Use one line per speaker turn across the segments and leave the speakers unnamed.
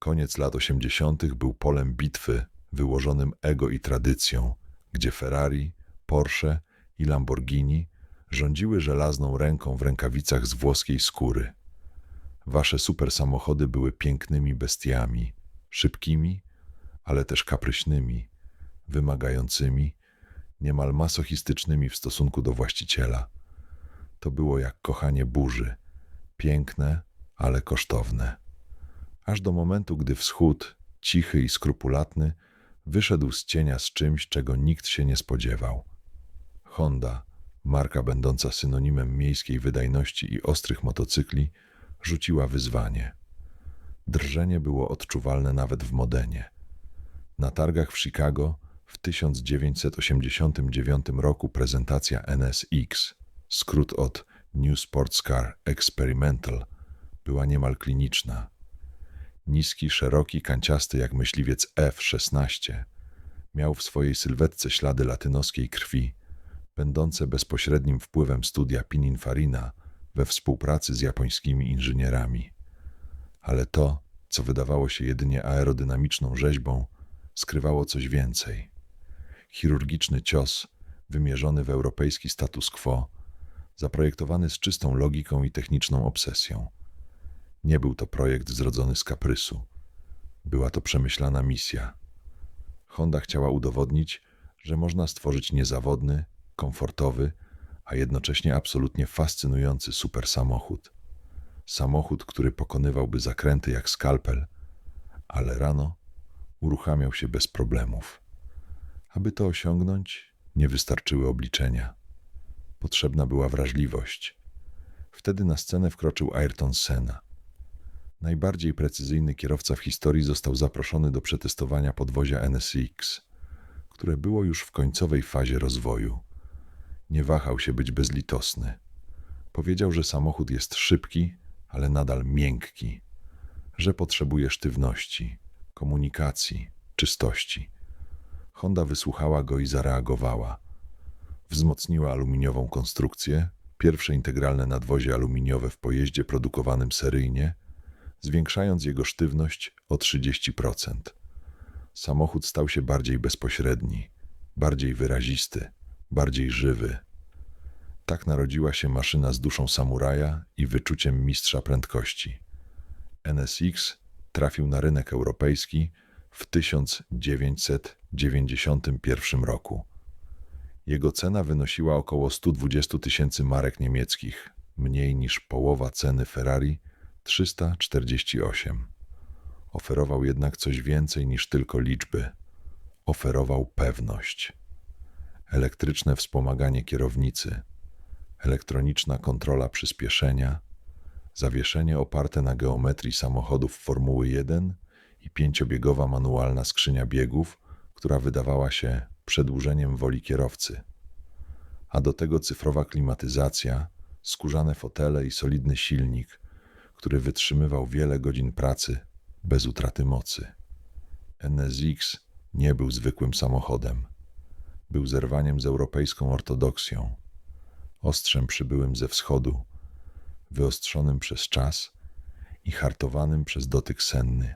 Koniec lat 80. był polem bitwy wyłożonym ego i tradycją, gdzie Ferrari, Porsche i Lamborghini rządziły żelazną ręką w rękawicach z włoskiej skóry. Wasze super samochody były pięknymi bestiami, szybkimi, ale też kapryśnymi, wymagającymi, niemal masochistycznymi w stosunku do właściciela. To było jak kochanie burzy, piękne, ale kosztowne. Aż do momentu, gdy wschód, cichy i skrupulatny, wyszedł z cienia z czymś, czego nikt się nie spodziewał. Honda, marka będąca synonimem miejskiej wydajności i ostrych motocykli, rzuciła wyzwanie. Drżenie było odczuwalne nawet w Modenie. Na targach w Chicago w 1989 roku prezentacja NSX, skrót od New Sports Car Experimental, była niemal kliniczna. Niski, szeroki, kanciasty jak myśliwiec F-16, miał w swojej sylwetce ślady latynoskiej krwi, będące bezpośrednim wpływem studia Pininfarina we współpracy z japońskimi inżynierami. Ale to, co wydawało się jedynie aerodynamiczną rzeźbą, skrywało coś więcej. Chirurgiczny cios, wymierzony w europejski status quo, zaprojektowany z czystą logiką i techniczną obsesją. Nie był to projekt zrodzony z kaprysu. Była to przemyślana misja. Honda chciała udowodnić, że można stworzyć niezawodny, komfortowy, a jednocześnie absolutnie fascynujący super samochód. Samochód, który pokonywałby zakręty jak skalpel, ale rano uruchamiał się bez problemów. Aby to osiągnąć, nie wystarczyły obliczenia. Potrzebna była wrażliwość. Wtedy na scenę wkroczył Ayrton Senna. Najbardziej precyzyjny kierowca w historii został zaproszony do przetestowania podwozia NSX, które było już w końcowej fazie rozwoju. Nie wahał się być bezlitosny. Powiedział, że samochód jest szybki, ale nadal miękki, że potrzebuje sztywności, komunikacji, czystości. Honda wysłuchała go i zareagowała. Wzmocniła aluminiową konstrukcję, pierwsze integralne nadwozie aluminiowe w pojeździe produkowanym seryjnie, zwiększając jego sztywność o 30%. Samochód stał się bardziej bezpośredni, bardziej wyrazisty, bardziej żywy. Tak narodziła się maszyna z duszą samuraja i wyczuciem mistrza prędkości. NSX trafił na rynek europejski w 1991 roku. Jego cena wynosiła około 120 tysięcy marek niemieckich, mniej niż połowa ceny Ferrari 348. Oferował jednak coś więcej niż tylko liczby. Oferował pewność. Elektryczne wspomaganie kierownicy, elektroniczna kontrola przyspieszenia, zawieszenie oparte na geometrii samochodów Formuły 1 i pięciobiegowa manualna skrzynia biegów, która wydawała się przedłużeniem woli kierowcy. A do tego cyfrowa klimatyzacja, skórzane fotele i solidny silnik, który wytrzymywał wiele godzin pracy bez utraty mocy. NSX nie był zwykłym samochodem. Był zerwaniem z europejską ortodoksją, ostrzem przybyłym ze wschodu, wyostrzonym przez czas i hartowanym przez dotyk senny.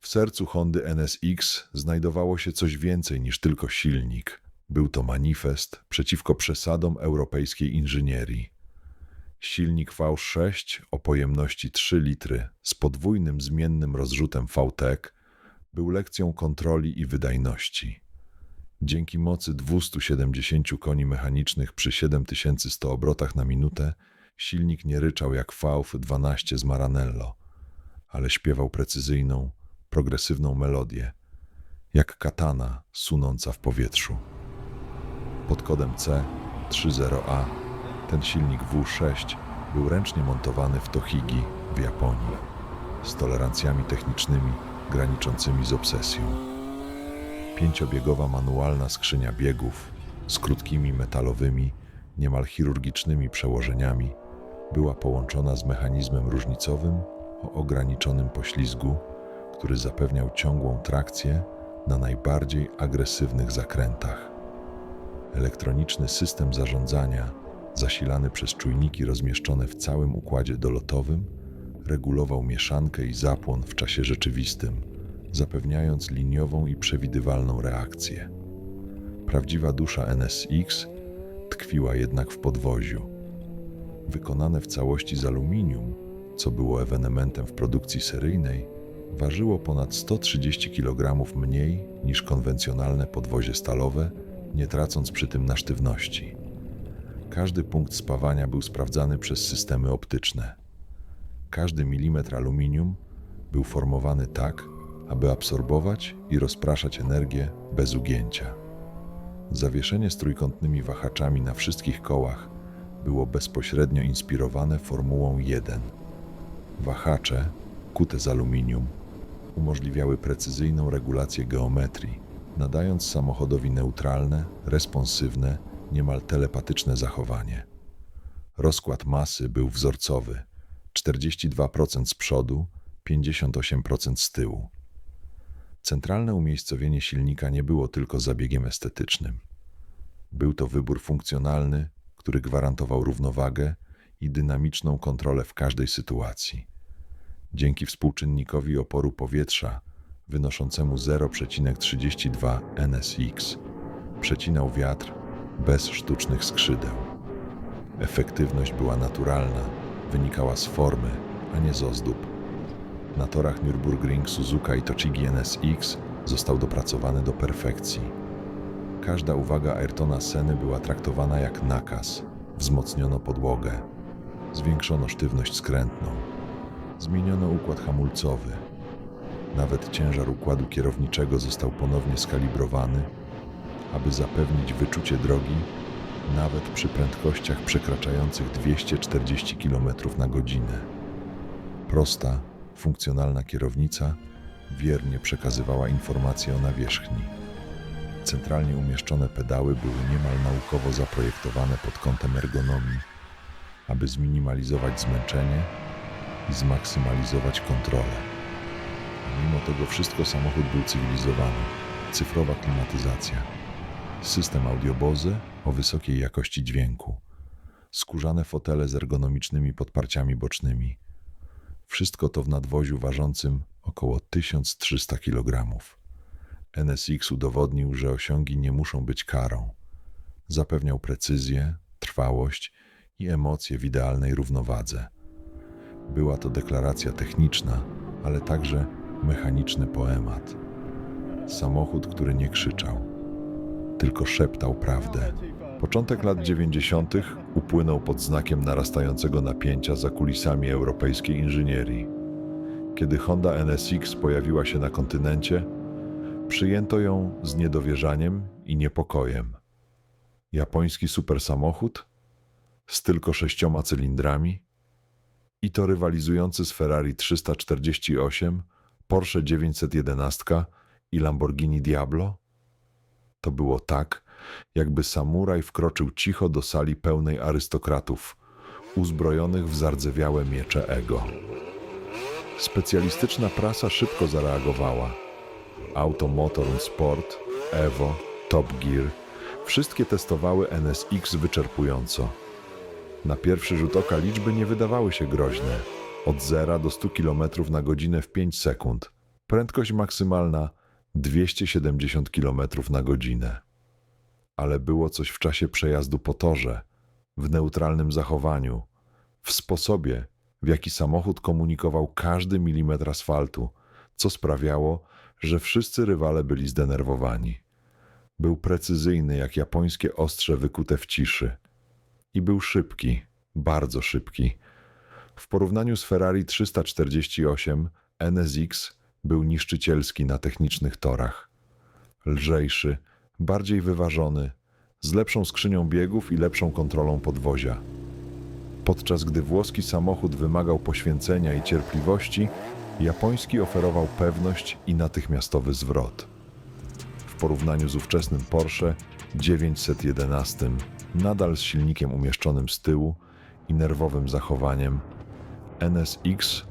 W sercu Hondy NSX znajdowało się coś więcej niż tylko silnik. Był to manifest przeciwko przesadom europejskiej inżynierii. Silnik V6 o pojemności 3 litry z podwójnym zmiennym rozrzutem VTEC był lekcją kontroli i wydajności. Dzięki mocy 270 koni mechanicznych przy 7100 obrotach na minutę silnik nie ryczał jak VF12 z Maranello, ale śpiewał precyzyjną, progresywną melodię, jak katana sunąca w powietrzu. Pod kodem C30A ten silnik W6 był ręcznie montowany w Tohigi w Japonii, z tolerancjami technicznymi graniczącymi z obsesją. Pięciobiegowa manualna skrzynia biegów z krótkimi metalowymi, niemal chirurgicznymi przełożeniami była połączona z mechanizmem różnicowym o ograniczonym poślizgu, który zapewniał ciągłą trakcję na najbardziej agresywnych zakrętach. Elektroniczny system zarządzania, zasilany przez czujniki rozmieszczone w całym układzie dolotowym, regulował mieszankę i zapłon w czasie rzeczywistym, zapewniając liniową i przewidywalną reakcję. Prawdziwa dusza NSX tkwiła jednak w podwoziu. Wykonane w całości z aluminium, co było ewenementem w produkcji seryjnej, ważyło ponad 130 kg mniej niż konwencjonalne podwozie stalowe, nie tracąc przy tym na sztywności. Każdy punkt spawania był sprawdzany przez systemy optyczne. Każdy milimetr aluminium był formowany tak, aby absorbować i rozpraszać energię bez ugięcia. Zawieszenie z trójkątnymi wahaczami na wszystkich kołach było bezpośrednio inspirowane Formułą 1. Wahacze, kute z aluminium, umożliwiały precyzyjną regulację geometrii, nadając samochodowi neutralne, responsywne, niemal telepatyczne zachowanie. Rozkład masy był wzorcowy 42% z przodu, 58% z tyłu. Centralne umiejscowienie silnika nie było tylko zabiegiem estetycznym. Był to wybór funkcjonalny, który gwarantował równowagę i dynamiczną kontrolę w każdej sytuacji. Dzięki współczynnikowi oporu powietrza wynoszącemu 0,32 NSX przecinał wiatr bez sztucznych skrzydeł. Efektywność była naturalna, wynikała z formy, a nie z ozdób. Na torach Nürburgring Suzuka i Tochigi NSX został dopracowany do perfekcji. Każda uwaga Ayrtona Seny była traktowana jak nakaz. Wzmocniono podłogę, zwiększono sztywność skrętną, zmieniono układ hamulcowy. Nawet ciężar układu kierowniczego został ponownie skalibrowany, aby zapewnić wyczucie drogi nawet przy prędkościach przekraczających 240 km na godzinę. Prosta, funkcjonalna kierownica wiernie przekazywała informacje o nawierzchni. Centralnie umieszczone pedały były niemal naukowo zaprojektowane pod kątem ergonomii, aby zminimalizować zmęczenie i zmaksymalizować kontrolę. Mimo tego wszystko samochód był cywilizowany. Cyfrowa klimatyzacja, system audiobozy o wysokiej jakości dźwięku, skórzane fotele z ergonomicznymi podparciami bocznymi. Wszystko to w nadwoziu ważącym około 1300 kg. NSX udowodnił, że osiągi nie muszą być karą. Zapewniał precyzję, trwałość i emocje w idealnej równowadze. Była to deklaracja techniczna, ale także mechaniczny poemat. Samochód, który nie krzyczał, tylko szeptał prawdę. Początek lat 90. upłynął pod znakiem narastającego napięcia za kulisami europejskiej inżynierii. Kiedy Honda NSX pojawiła się na kontynencie, przyjęto ją z niedowierzaniem i niepokojem. Japoński supersamochód z tylko sześcioma cylindrami i to rywalizujący z Ferrari 348, Porsche 911 i Lamborghini Diablo? To było tak, jakby samuraj wkroczył cicho do sali pełnej arystokratów, uzbrojonych w zardzewiałe miecze ego. Specjalistyczna prasa szybko zareagowała. Auto Motor Sport, Evo, Top Gear wszystkie testowały NSX wyczerpująco. Na pierwszy rzut oka liczby nie wydawały się groźne. Od 0 do 100 km na godzinę w 5 sekund. Prędkość maksymalna 270 km na godzinę. Ale było coś w czasie przejazdu po torze, w neutralnym zachowaniu, w sposobie, w jaki samochód komunikował każdy milimetr asfaltu, co sprawiało, że wszyscy rywale byli zdenerwowani. Był precyzyjny jak japońskie ostrze wykute w ciszy. I był szybki, bardzo szybki. W porównaniu z Ferrari 348, NSX był niszczycielski na technicznych torach. Lżejszy, bardziej wyważony, z lepszą skrzynią biegów i lepszą kontrolą podwozia. Podczas gdy włoski samochód wymagał poświęcenia i cierpliwości, japoński oferował pewność i natychmiastowy zwrot. W porównaniu z ówczesnym Porsche 911, nadal z silnikiem umieszczonym z tyłu i nerwowym zachowaniem, NSX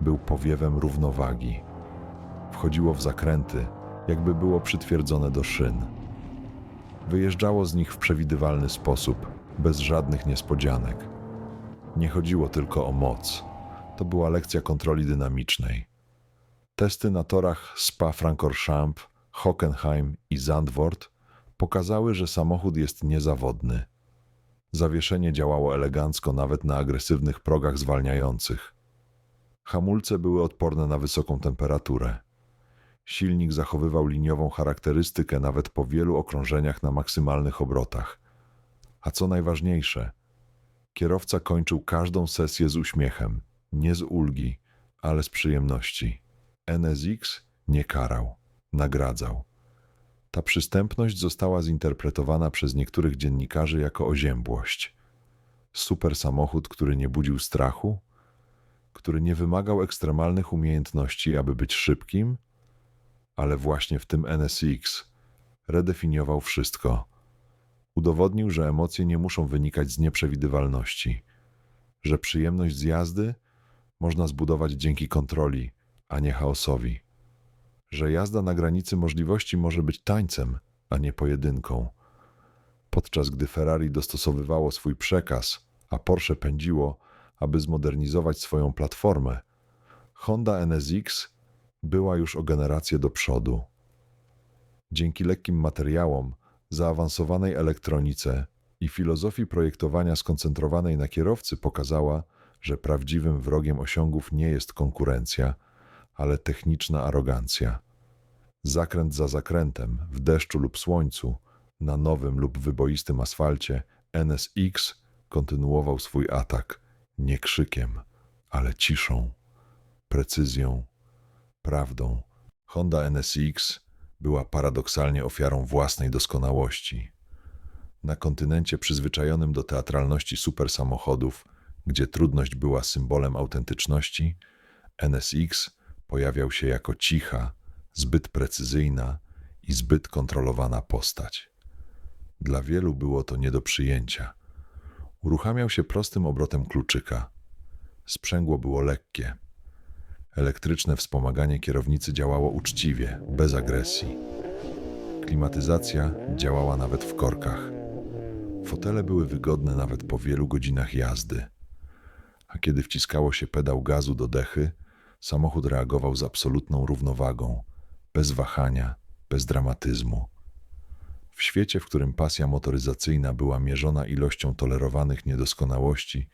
był powiewem równowagi. Wchodziło w zakręty, jakby było przytwierdzone do szyn. Wyjeżdżało z nich w przewidywalny sposób, bez żadnych niespodzianek. Nie chodziło tylko o moc. to była lekcja kontroli dynamicznej. Testy na torach Spa-Francorchamps, Hockenheim i Zandvoort pokazały, że samochód jest niezawodny. Zawieszenie działało elegancko nawet na agresywnych progach zwalniających. Hamulce były odporne na wysoką temperaturę. Silnik zachowywał liniową charakterystykę nawet po wielu okrążeniach na maksymalnych obrotach. A co najważniejsze, kierowca kończył każdą sesję z uśmiechem, nie z ulgi, ale z przyjemności. NSX nie karał, nagradzał. Ta przystępność została zinterpretowana przez niektórych dziennikarzy jako oziębłość. Super samochód, który nie budził strachu, który nie wymagał ekstremalnych umiejętności, aby być szybkim, ale właśnie w tym NSX redefiniował wszystko. Udowodnił, że emocje nie muszą wynikać z nieprzewidywalności, że przyjemność z jazdy można zbudować dzięki kontroli, a nie chaosowi, że jazda na granicy możliwości może być tańcem, a nie pojedynką. Podczas gdy Ferrari dostosowywało swój przekaz, a Porsche pędziło, aby zmodernizować swoją platformę, Honda NSX była już o generację do przodu. Dzięki lekkim materiałom, zaawansowanej elektronice i filozofii projektowania skoncentrowanej na kierowcy pokazała, że prawdziwym wrogiem osiągów nie jest konkurencja, ale techniczna arogancja. Zakręt za zakrętem, w deszczu lub słońcu, na nowym lub wyboistym asfalcie, NSX kontynuował swój atak nie krzykiem, ale ciszą, precyzją, prawdą. Honda NSX była paradoksalnie ofiarą własnej doskonałości. Na kontynencie przyzwyczajonym do teatralności supersamochodów, gdzie trudność była symbolem autentyczności, NSX pojawiał się jako cicha, zbyt precyzyjna i zbyt kontrolowana postać. Dla wielu było to nie do przyjęcia. Uruchamiał się prostym obrotem kluczyka. Sprzęgło było lekkie. Elektryczne wspomaganie kierownicy działało uczciwie, bez agresji. Klimatyzacja działała nawet w korkach. Fotele były wygodne nawet po wielu godzinach jazdy. A kiedy wciskało się pedał gazu do dechy, samochód reagował z absolutną równowagą, bez wahania, bez dramatyzmu. W świecie, w którym pasja motoryzacyjna była mierzona ilością tolerowanych niedoskonałości,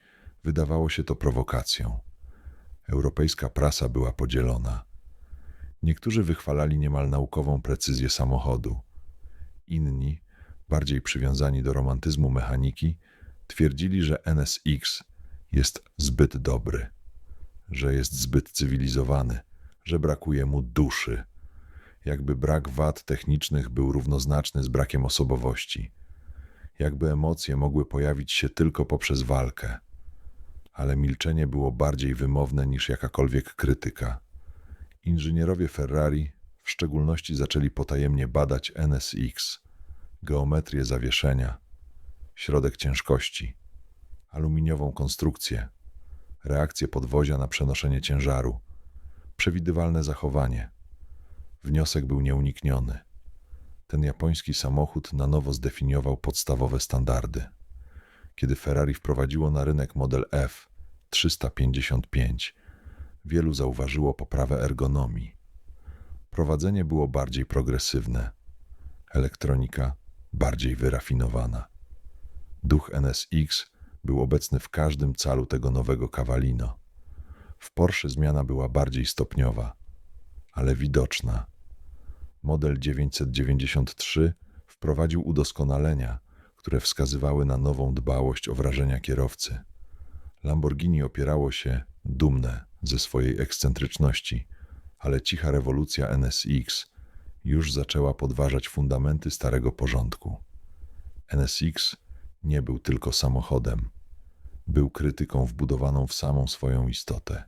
wydawało się to prowokacją. Europejska prasa była podzielona. Niektórzy wychwalali niemal naukową precyzję samochodu. Inni, bardziej przywiązani do romantyzmu mechaniki, twierdzili, że NSX jest zbyt dobry, że jest zbyt cywilizowany, że brakuje mu duszy jakby brak wad technicznych był równoznaczny z brakiem osobowości, jakby emocje mogły pojawić się tylko poprzez walkę. Ale milczenie było bardziej wymowne niż jakakolwiek krytyka. Inżynierowie Ferrari w szczególności zaczęli potajemnie badać NSX, geometrię zawieszenia, środek ciężkości, aluminiową konstrukcję, reakcję podwozia na przenoszenie ciężaru, przewidywalne zachowanie – Wniosek był nieunikniony. Ten japoński samochód na nowo zdefiniował podstawowe standardy. Kiedy Ferrari wprowadziło na rynek model F 355, wielu zauważyło poprawę ergonomii. Prowadzenie było bardziej progresywne, elektronika bardziej wyrafinowana. Duch NSX był obecny w każdym calu tego nowego Cavallino. W Porsche zmiana była bardziej stopniowa, ale widoczna model 993 wprowadził udoskonalenia, które wskazywały na nową dbałość o wrażenia kierowcy. Lamborghini opierało się, dumne ze swojej ekscentryczności, ale cicha rewolucja NSX już zaczęła podważać fundamenty starego porządku. NSX nie był tylko samochodem, był krytyką wbudowaną w samą swoją istotę.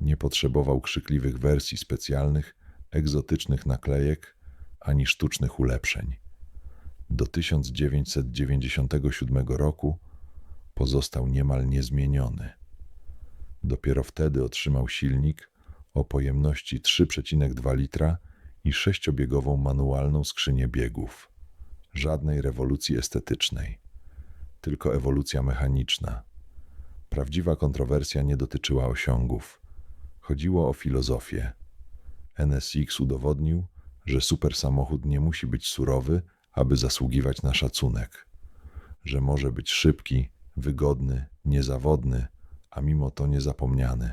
Nie potrzebował krzykliwych wersji specjalnych, egzotycznych naklejek ani sztucznych ulepszeń. Do 1997 roku pozostał niemal niezmieniony. Dopiero wtedy otrzymał silnik o pojemności 3,2 litra i sześciobiegową manualną skrzynię biegów. Żadnej rewolucji estetycznej, tylko ewolucja mechaniczna. Prawdziwa kontrowersja nie dotyczyła osiągów. Chodziło o filozofię. NSX udowodnił, że supersamochód nie musi być surowy, aby zasługiwać na szacunek. Że może być szybki, wygodny, niezawodny, a mimo to niezapomniany.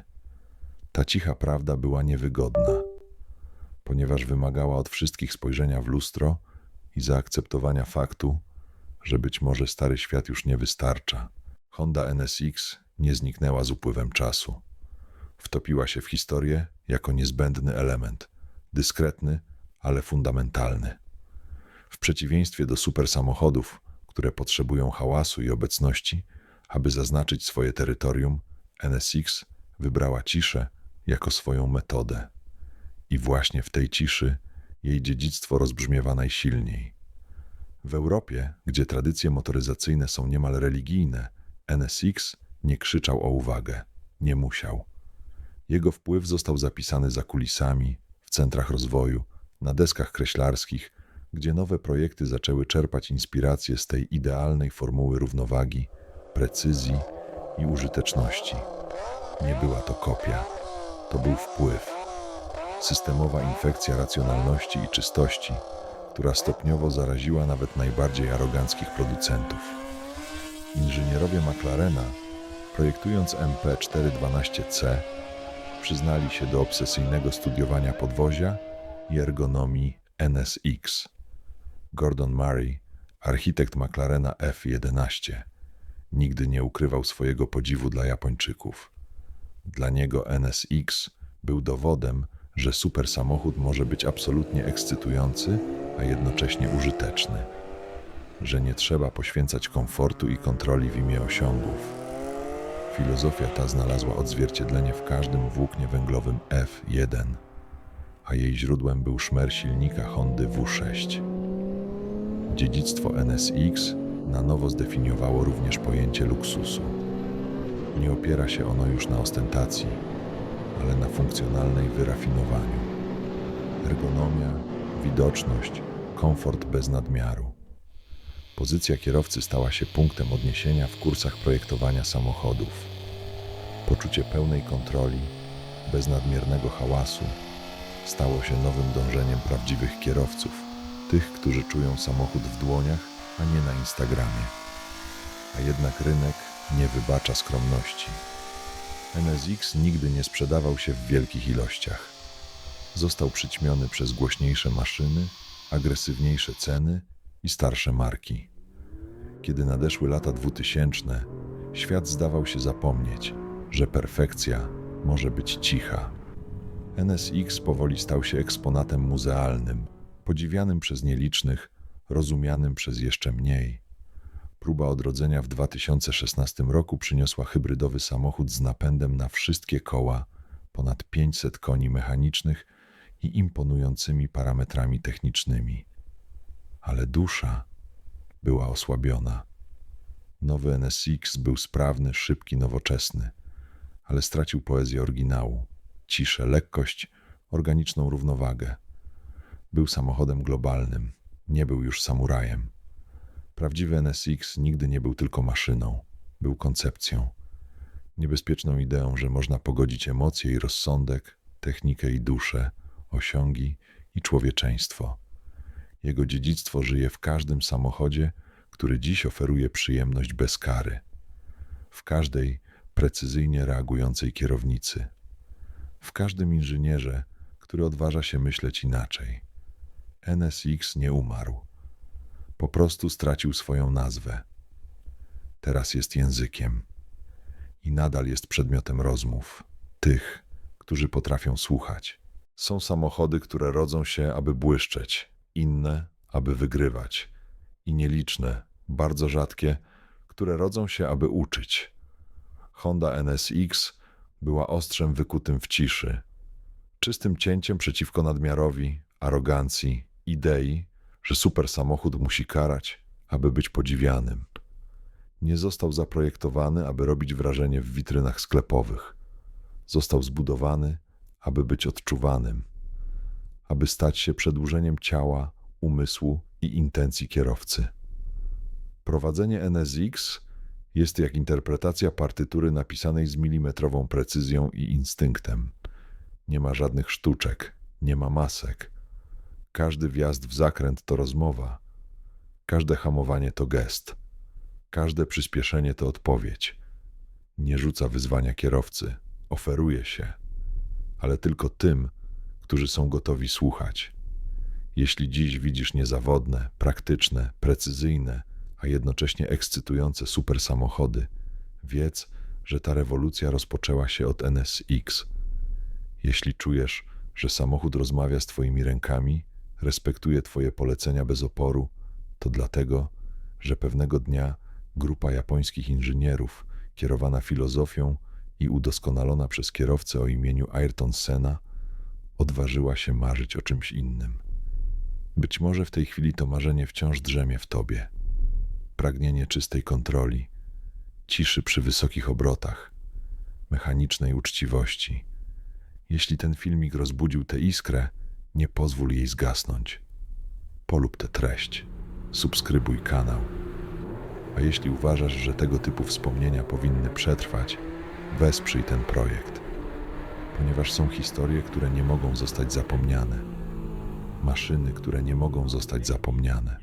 Ta cicha prawda była niewygodna, ponieważ wymagała od wszystkich spojrzenia w lustro i zaakceptowania faktu, że być może stary świat już nie wystarcza. Honda NSX nie zniknęła z upływem czasu. Wtopiła się w historię jako niezbędny element, dyskretny, ale fundamentalny. W przeciwieństwie do supersamochodów, które potrzebują hałasu i obecności, aby zaznaczyć swoje terytorium, NSX wybrała ciszę jako swoją metodę. I właśnie w tej ciszy jej dziedzictwo rozbrzmiewa najsilniej. W Europie, gdzie tradycje motoryzacyjne są niemal religijne, NSX nie krzyczał o uwagę, nie musiał. Jego wpływ został zapisany za kulisami, w centrach rozwoju, na deskach kreślarskich, gdzie nowe projekty zaczęły czerpać inspirację z tej idealnej formuły równowagi, precyzji i użyteczności. Nie była to kopia, to był wpływ. Systemowa infekcja racjonalności i czystości, która stopniowo zaraziła nawet najbardziej aroganckich producentów. Inżynierowie McLarena, projektując MP412C, przyznali się do obsesyjnego studiowania podwozia i ergonomii NSX. Gordon Murray, architekt McLarena F11, nigdy nie ukrywał swojego podziwu dla Japończyków. Dla niego NSX był dowodem, że super samochód może być absolutnie ekscytujący, a jednocześnie użyteczny. Że nie trzeba poświęcać komfortu i kontroli w imię osiągów. Filozofia ta znalazła odzwierciedlenie w każdym włóknie węglowym F1, a jej źródłem był szmer silnika Hondy W6. Dziedzictwo NSX na nowo zdefiniowało również pojęcie luksusu. Nie opiera się ono już na ostentacji, ale na funkcjonalnej wyrafinowaniu. Ergonomia, widoczność, komfort bez nadmiaru. Pozycja kierowcy stała się punktem odniesienia w kursach projektowania samochodów. Poczucie pełnej kontroli, bez nadmiernego hałasu, stało się nowym dążeniem prawdziwych kierowców, tych, którzy czują samochód w dłoniach, a nie na Instagramie. A jednak rynek nie wybacza skromności. NSX nigdy nie sprzedawał się w wielkich ilościach. Został przyćmiony przez głośniejsze maszyny, agresywniejsze ceny i starsze marki. Kiedy nadeszły lata dwutysięczne, świat zdawał się zapomnieć, że perfekcja może być cicha. NSX powoli stał się eksponatem muzealnym, podziwianym przez nielicznych, rozumianym przez jeszcze mniej. Próba odrodzenia w 2016 roku przyniosła hybrydowy samochód z napędem na wszystkie koła, ponad 500 koni mechanicznych i imponującymi parametrami technicznymi. Ale dusza była osłabiona. Nowy NSX był sprawny, szybki, nowoczesny, ale stracił poezję oryginału, ciszę, lekkość, organiczną równowagę. Był samochodem globalnym, nie był już samurajem. Prawdziwy NSX nigdy nie był tylko maszyną, był koncepcją. Niebezpieczną ideą, że można pogodzić emocje i rozsądek, technikę i duszę, osiągi i człowieczeństwo. Jego dziedzictwo żyje w każdym samochodzie, który dziś oferuje przyjemność bez kary. W każdej precyzyjnie reagującej kierownicy. W każdym inżynierze, który odważa się myśleć inaczej. NSX nie umarł. Po prostu stracił swoją nazwę. Teraz jest językiem i nadal jest przedmiotem rozmów tych, którzy potrafią słuchać. Są samochody, które rodzą się, aby błyszczeć, inne, aby wygrywać, i nieliczne, bardzo rzadkie, które rodzą się, aby uczyć. Honda NSX była ostrzem wykutym w ciszy, czystym cięciem przeciwko nadmiarowi, arogancji, idei, że super samochód musi karać, aby być podziwianym. Nie został zaprojektowany, aby robić wrażenie w witrynach sklepowych. Został zbudowany, aby być odczuwanym, aby stać się przedłużeniem ciała, umysłu i intencji kierowcy. Prowadzenie NSX Jest jak interpretacja partytury napisanej z milimetrową precyzją i instynktem. Nie ma żadnych sztuczek, nie ma masek. Każdy wjazd w zakręt to rozmowa, każde hamowanie to gest, każde przyspieszenie to odpowiedź. Nie rzuca wyzwania kierowcy, oferuje się, ale tylko tym, którzy są gotowi słuchać. Jeśli dziś widzisz niezawodne, praktyczne, precyzyjne, a jednocześnie ekscytujące super samochody, wiedz, że ta rewolucja rozpoczęła się od NSX. Jeśli czujesz, że samochód rozmawia z Twoimi rękami, respektuje Twoje polecenia bez oporu, to dlatego, że pewnego dnia grupa japońskich inżynierów, kierowana filozofią i udoskonalona przez kierowcę o imieniu Ayrton Senna, odważyła się marzyć o czymś innym. Być może w tej chwili to marzenie wciąż drzemie w tobie. Pragnienie czystej kontroli, ciszy przy wysokich obrotach, mechanicznej uczciwości. Jeśli ten filmik rozbudził tę iskrę, nie pozwól jej zgasnąć. Polub tę treść, subskrybuj kanał. A jeśli uważasz, że tego typu wspomnienia powinny przetrwać, wesprzyj ten projekt, ponieważ są historie, które nie mogą zostać zapomniane maszyny, które nie mogą zostać zapomniane.